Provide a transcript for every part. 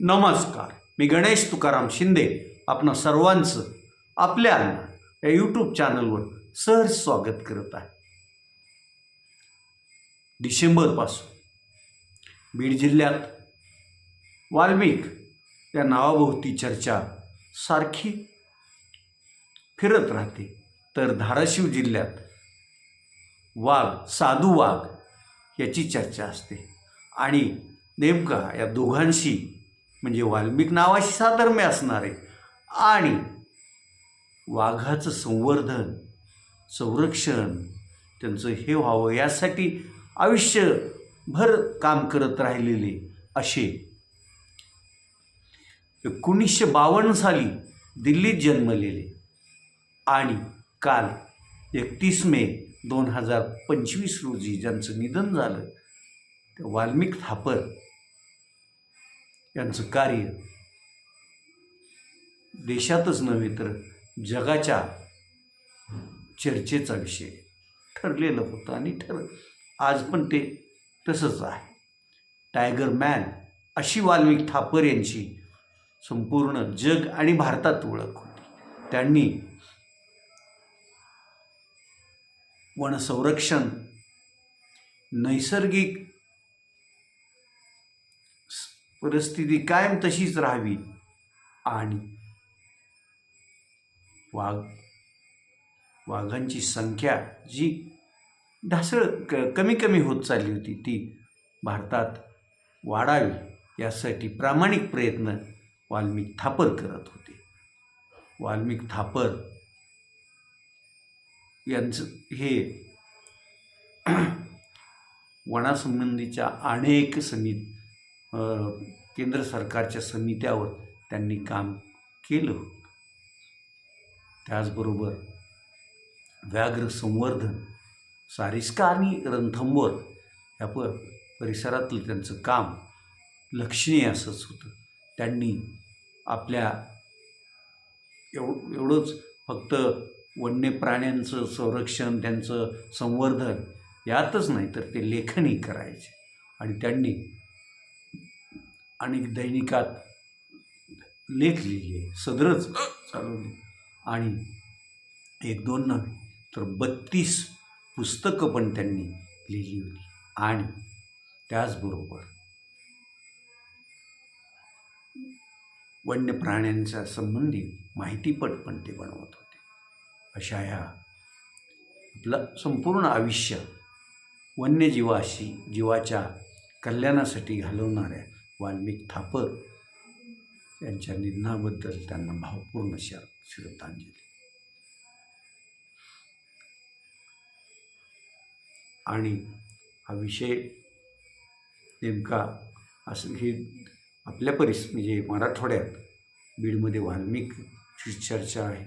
नमस्कार. मी गणेश तुकाराम शिंदे आपण सर्वांचं आपल्या या यूट्यूब चॅनलवर सहज स्वागत करत आहे. डिसेंबरपासून बीड जिल्ह्यात वाल्मिक या नावाभोवती चर्चा सारखी फिरत राहते. तर धाराशिव जिल्ह्यात वाघ साधू वाघ याची चर्चा असते. आणि नेमका या दोघांशी म्हणजे वाल्मिक नावाशी साधर्म्य असणारे. आणि वाघाचं संवर्धन संरक्षण त्यांचं हे व्हावं यासाठी आयुष्यभर काम करत राहिलेले असे. एकोणीसशे बावन्न साली दिल्लीत जन्मलेले. आणि काल एकतीस मे दोन हजार पंचवीस रोजी ज्यांचं निधन झालं त्या वाल्मिक थापर यांचं कार्य देशातच नव्हे तर जगाच्या चर्चेचा विषय ठरलेलं होतं आणि ठर आज पण ते तसंच आहे. टायगर मॅन अशी वाल्मिक थापर यांची संपूर्ण जग आणि भारतात ओळख होती. त्यांनी वनसंरक्षण नैसर्गिक परिस्थिती कायम तशीच राहावी. आणि वाघ वाघांची संख्या जी ढासळ क कमी कमी होत चालली होती ती भारतात वाढावी यासाठी प्रामाणिक प्रयत्न वाल्मिक थापर करत होते. वाल्मिक थापर यांचं हे वनासंबंधीच्या अनेक समित केंद्र सरकारच्या समित्यावर त्यांनी काम केलं. त्याचबरोबर व्याघ्र संवर्धन सारिस्का आणि रणथंबोर या प परिसरातलं त्यांचं काम लक्षणीय असंच होतं. त्यांनी आपल्या एव एवढंच फक्त वन्य प्राण्यांचं संरक्षण त्यांचं संवर्धन यातच नाही तर ते लेखनही करायचे. आणि त्यांनी आणि दैनिकात लेख लिहिले सदरच चालवली आणि एक दोन नव्हे तर बत्तीस पुस्तकं पण त्यांनी लिहिली होती. आणि त्याचबरोबर वन्य प्राण्यांच्या संबंधी माहितीपट पण ते बनवत होते. अशा ह्या आपलं संपूर्ण आयुष्य वन्यजीवाशी जीवाच्या कल्याणासाठी घालवणाऱ्या वाल्मिक थापर यांच्या निधनाबद्दल त्यांना भावपूर्ण श श्रद्धांजली. आणि हा विषय नेमका असं हे आपल्या परिस म्हणजे मराठवाड्यात बीडमध्ये वाल्मिक चर्चा आहे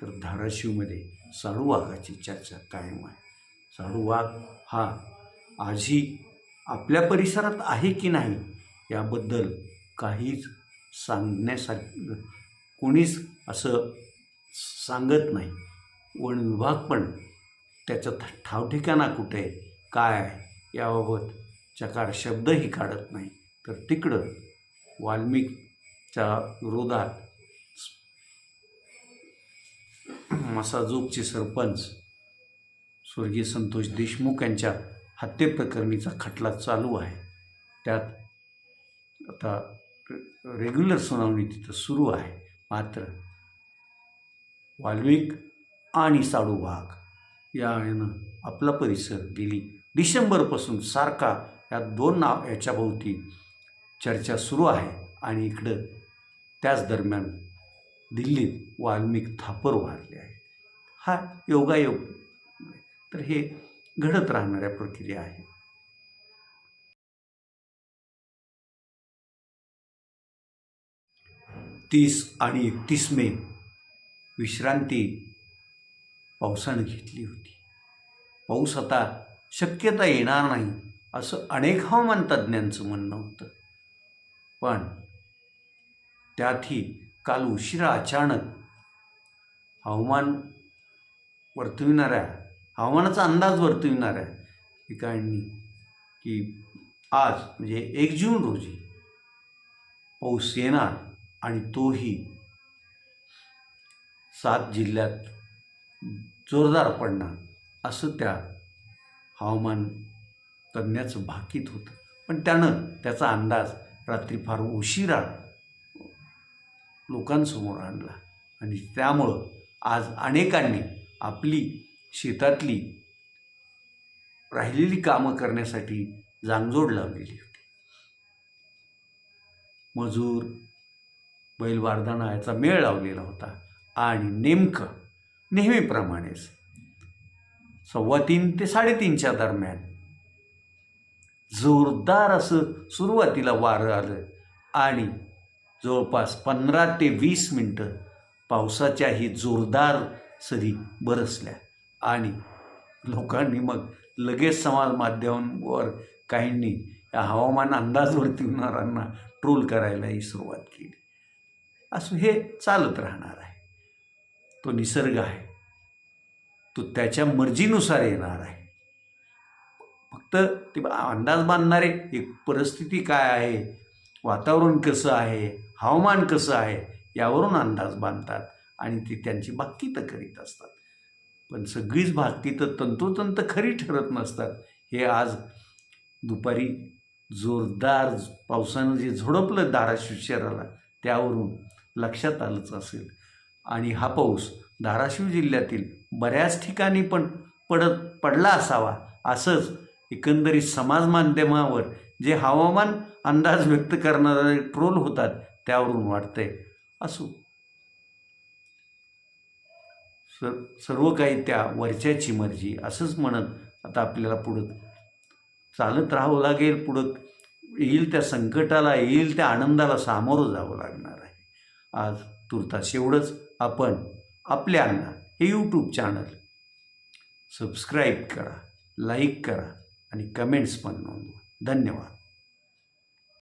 तर धाराशिवमध्ये साडू वाघाची चर्चा कायम आहे. साडू वाघ हा आजही आपल्या परिसरात आहे की नाही याबद्दल काहीच सांगण्यासा कोणीच असं सांगत नाही. वन विभाग पण त्याचं ठावठिकाणा कुठे आहे काय आहे याबाबत चकार शब्दही काढत नाही. तर तिकडं वाल्मिकच्या विरोधात मसाजोगचे सरपंच स्वर्गीय संतोष देशमुख यांच्या हत्येप्रकरणीचा खटला चालू आहे. त्यात आता रेग्युलर सुनावणी तिथं सुरू आहे. मात्र वाल्मिक आणि साडू भाग या यानं आपला परिसर गेली. डिसेंबरपासून सारखा या दोन नाव याच्याभोवती चर्चा सुरू आहे. आणि इकडं त्याच दरम्यान दिल्लीत वाल्मिक थापर वारले आहे हा योगायोग. तर हे घडत राहणाऱ्या प्रक्रिया आहे तीस आणि एकतीस मे विश्रांती पावसानं घेतली होती. पाऊस आता शक्यता येणार नाही असं अनेक हवामान तज्ज्ञांचं म्हणणं होतं. पण त्यातही काल उशिरा अचानक हवामान वर्तविणाऱ्या हवामानाचा अंदाज वर्तविणाऱ्या ठिकाणी की आज म्हणजे एक जून रोजी पाऊस येणार. आणि तोही सात जिल्ह्यात जोरदार पडणार असं त्या हवामान तज्ज्ञाचं भाकीत होतं. पण त्यानं त्याचा अंदाज रात्री फार उशिरा लोकांसमोर आणला. आणि त्यामुळं आज अनेकांनी आपली शेतातली राहिलेली कामं करण्यासाठी जांगजोड लावलेली होती. मजूर बैल वारदाना याचा मेळ लावलेला होता. आणि नेमकं नेहमीप्रमाणेच सव्वा तीन ते साडेतीनच्या दरम्यान जोरदार असं सुरुवातीला वारं आलं. आणि जवळपास पंधरा ते वीस मिनटं पावसाच्याही जोरदार सरी बरसल्या. आणि लोकांनी मग लगेच समाज माध्यमांवर काहींनी या हवामान अंदाज वर्तविणाऱ्यांना ट्रोल करायलाही सुरुवात केली. असं हे चालत राहणार आहे. तो निसर्ग आहे. तो त्याच्या मर्जीनुसार येणार आहे. फक्त ते अंदाज बांधणारे एक परिस्थिती काय आहे? वातावरण कसं आहे? हवामान कसं आहे? यावरून अंदाज बांधतात आणि ते त्यांची भाकीतं करीत असतात. पण सगळीच भाकीतं तंतोतंत खरी ठरत नसतात. हे आज दुपारी जोरदार पावसानं जे झोडपलं धाराशिव शहराला त्यावरून लक्षात आलंच असेल. आणि हा पाऊस धाराशिव जिल्ह्यातील बऱ्याच ठिकाणी पण पडत पडला असावा असंच एकंदरीत समाज माध्यमावर जे हवामान अंदाज व्यक्त करणारे ट्रोल होतात त्यावरून वाटतंय. असो. सर सर्व काही त्या वरच्याची मर्जी असंच म्हणत आता आपल्याला पुढं चालत राहावं लागेल पुढं येईल त्या संकटाला येईल त्या आनंदाला सामोरं जावं लागणार आहे. आज तुर्तास एवढंच. आपण आपल्यांना हे यूट्यूब चॅनल सबस्क्राईब करा लाईक करा आणि कमेंट्स पण नोंदवा. धन्यवाद.